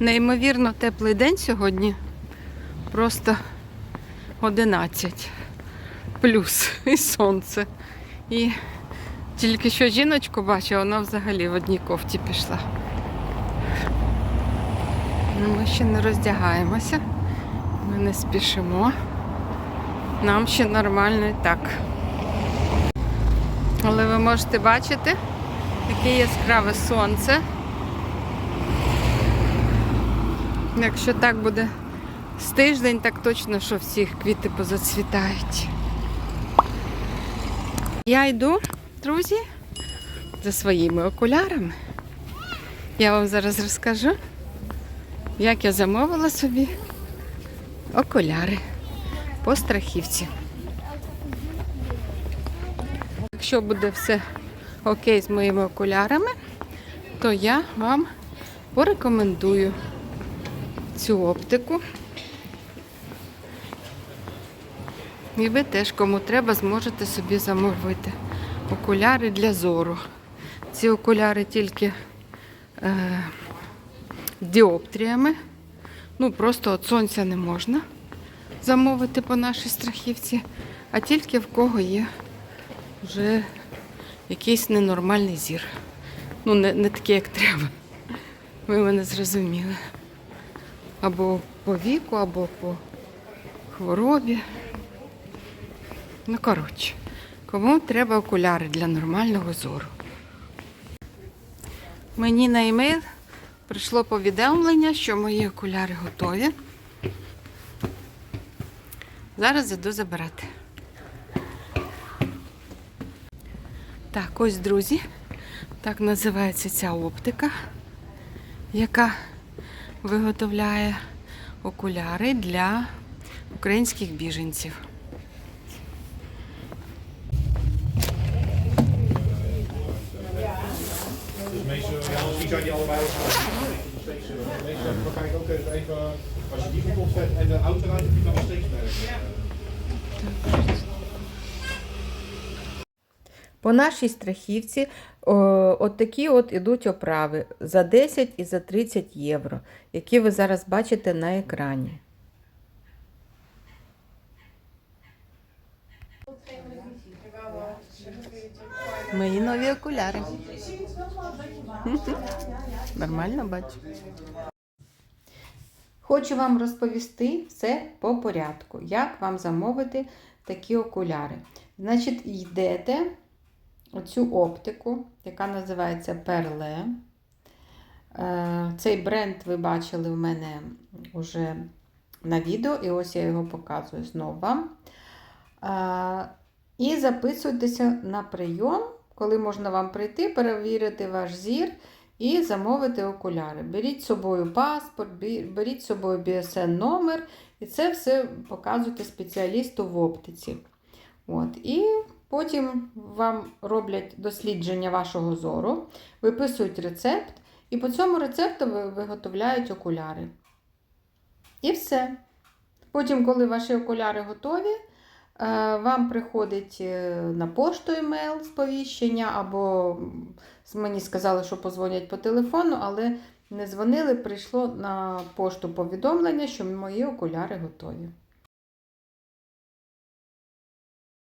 Неймовірно теплий день сьогодні. Просто 11 плюс і сонце. І тільки що жіночку бачу, вона взагалі в одній кофті пішла. Ну, Ми ще не роздягаємося, ми не спішимо. Нам ще нормально і так. Але ви можете бачити, яке яскраве сонце. Якщо так буде з тиждень, так точно, що всі квіти позацвітають. Я йду, друзі, за своїми окулярами. Я вам зараз розкажу, як я замовила собі окуляри по страхівці. Якщо буде все окей з моїми окулярами, то я вам порекомендую цю оптику. І ви теж, кому треба, зможете собі замовити окуляри для зору. Ці окуляри тільки е, діоптріями. Ну, просто від сонця не можна замовити по нашій страхівці, а тільки в кого є вже якийсь ненормальний зір. Ну, не, не такий, як треба. Ви мене зрозуміли. Або по віку, або по хворобі. Ну, коротше, кому треба окуляри для нормального зору. Мені на емейл прийшло повідомлення, що мої окуляри готові. Зараз іду забирати. Так, ось, друзі, так називається ця оптика, яка виготовляє окуляри для українських біженців. Eh, als je die goed opzet en de auto rijdt, heb je dan nog steeds werk. По нашій страхівці о, от такі от ідуть оправи за 10 і за 30 євро, які ви зараз бачите на екрані. Мої нові окуляри. Нормально бачу. Хочу вам розповісти все по порядку, як вам замовити такі окуляри. Значить, йдете оцю оптику, яка називається Перле. Цей бренд ви бачили в мене вже на відео, і ось я його показую знову вам. Е, І записуйтеся на прийом, коли можна вам прийти, перевірити ваш зір і замовити окуляри. Беріть з собою паспорт, беріть з собою BSN номер, і це все показуйте спеціалісту в оптиці. От. І потім вам роблять дослідження вашого зору, виписують рецепт, і по цьому рецепту ви- виготовляють окуляри. І все. Потім, коли ваші окуляри готові, е, вам приходить е, на пошту емейл сповіщення, або мені сказали, що позвонять по телефону, але не дзвонили, прийшло на пошту повідомлення, що мої окуляри готові.